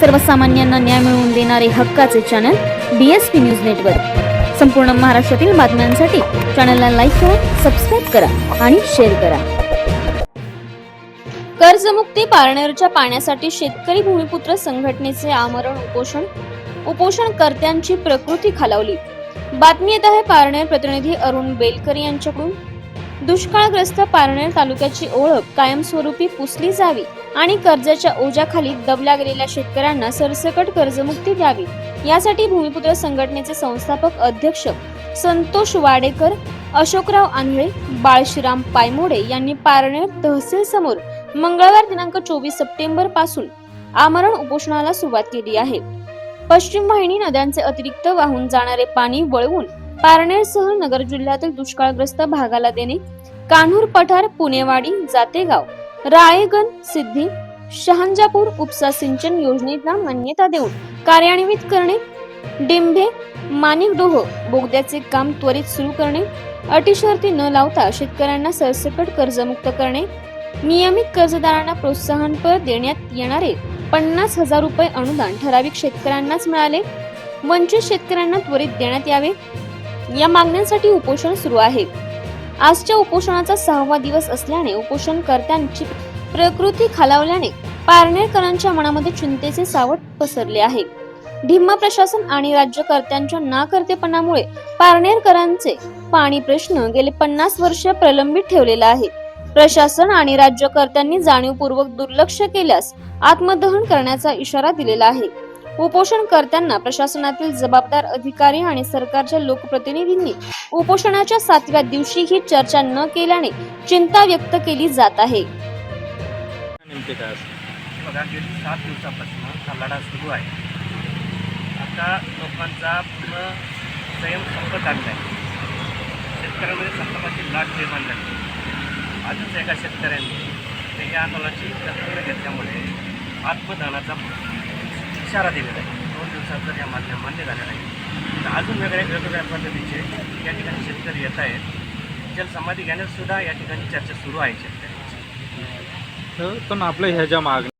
सर्वसामान्यांना न्याय मिळवून देणारे हक्काचे चॅनल बीएसपी न्यूज नेटवर्क संपूर्ण महाराष्ट्रातील बातम्यांसाठी चॅनलला लाईक करा सबस्क्राईब करा आणि शेअर करा. कर्जमुक्ती पारनेरच्या पाण्यासाठी शेतकरी भूमिपुत्र संघटनेचे आमरण उपोषण उपोषणकर्त्यांची प्रकृती खालावली. बातमी येत आहे पारनेर प्रतिनिधी अरुण बेलकर यांच्याकडून. दुष्काळग्रस्त पारनेर तालुक्याची ओळख कायमस्वरूपी पुसली जावी. आणि कर्जाच्या ओझ्याखाली दबल्या गेलेल्या शेतकऱ्यांना सरसकट कर्जमुक्ती द्यावी. यासाठी भूमिपुत्र संघटनेचे संस्थापक अध्यक्ष संतोष वाडेकर अशोकराव आंधळे बाळशिराम पायमोडे यांनी पारनेर तहसील समोर मंगळवार दिनांक चोवीस सप्टेंबरपासून आमरण उपोषणाला सुरुवात केली आहे. पश्चिम वाहिनी नद्यांचे अतिरिक्त वाहून जाणारे पाणी वळवून पारनेरसह नगर जिल्ह्यातील दुष्काळग्रस्त भागाला देणे. कान्हूर पठार पुणेवाडी जातेगाव राळेगण सिद्धी शहांजापूर उपसा सिंचन योजनेला मान्यता देऊन कार्यान्वित करणे डिंभे माणिकडोह बोगद्याचे काम त्वरित सुरू करणे अटी शर्ती न लावता शेतकऱ्यांना सरसकट कर्जमुक्त करणे नियमित कर्जदारांना प्रोत्साहनपर देण्यात येणारे पन्नास हजार रुपये अनुदान ठराविक शेतकऱ्यांनाच मिळाले. वंचित शेतकऱ्यांना त्वरित देण्यात यावे. या मागण्यांसाठी उपोषण सुरू आहे. आजच्या उपोषणाचा सहावा दिवस असल्याने उपोषणकर्त्यांची प्रकृती खालावल्याने पारनेरकरांच्या मनामध्ये चिंतेचे सावट पसरले आहे. ढिम्मा प्रशासन आणि राज्यकर्त्यांच्या नाकर्तेपणामुळे पारनेरकरांचे पाणी प्रश्न गेले पन्नास वर्ष प्रलंबित ठेवलेला आहे. प्रशासन आणि राज्यकर्त्यांनी जाणीवपूर्वक दुर्लक्ष केल्यास आत्मदहन करण्याचा इशारा दिलेला आहे. उपोषणकर्त्यांना प्रशासनातील जबाबदार अधिकारी आणि सरकारच्या लोकप्रतिनिधींनी उपोषणाच्या सातव्या दिवशी ही चर्चा न केल्याने चिंता व्यक्त केली जात आहे. नेमके काय असं बघा गेली सात दिवसापासून हा लढा सुरू आहे. आता लोकांचा पूर्ण संयम संपत आणला आहे शेतकऱ्यांमध्ये संतापाची लाट निर्माण झाली. आजच एका शेतकऱ्यांनी या आंदोलनाची दखल घेतल्यामुळे आत्मदानाचा इशारा दिलेला आहे. दोन दिवसात जर या मागण्या मान्य झाल्या नाही तर अजून वेगळ्या वेगवेगळ्या पद्धतीचे या ठिकाणी शेतकरी येत आहेत. जलसमाधी घेण्यास सुद्धा या ठिकाणी चर्चा सुरू आहे शेतकऱ्यांची. पण आपल्या ह्या ज्या मागण्या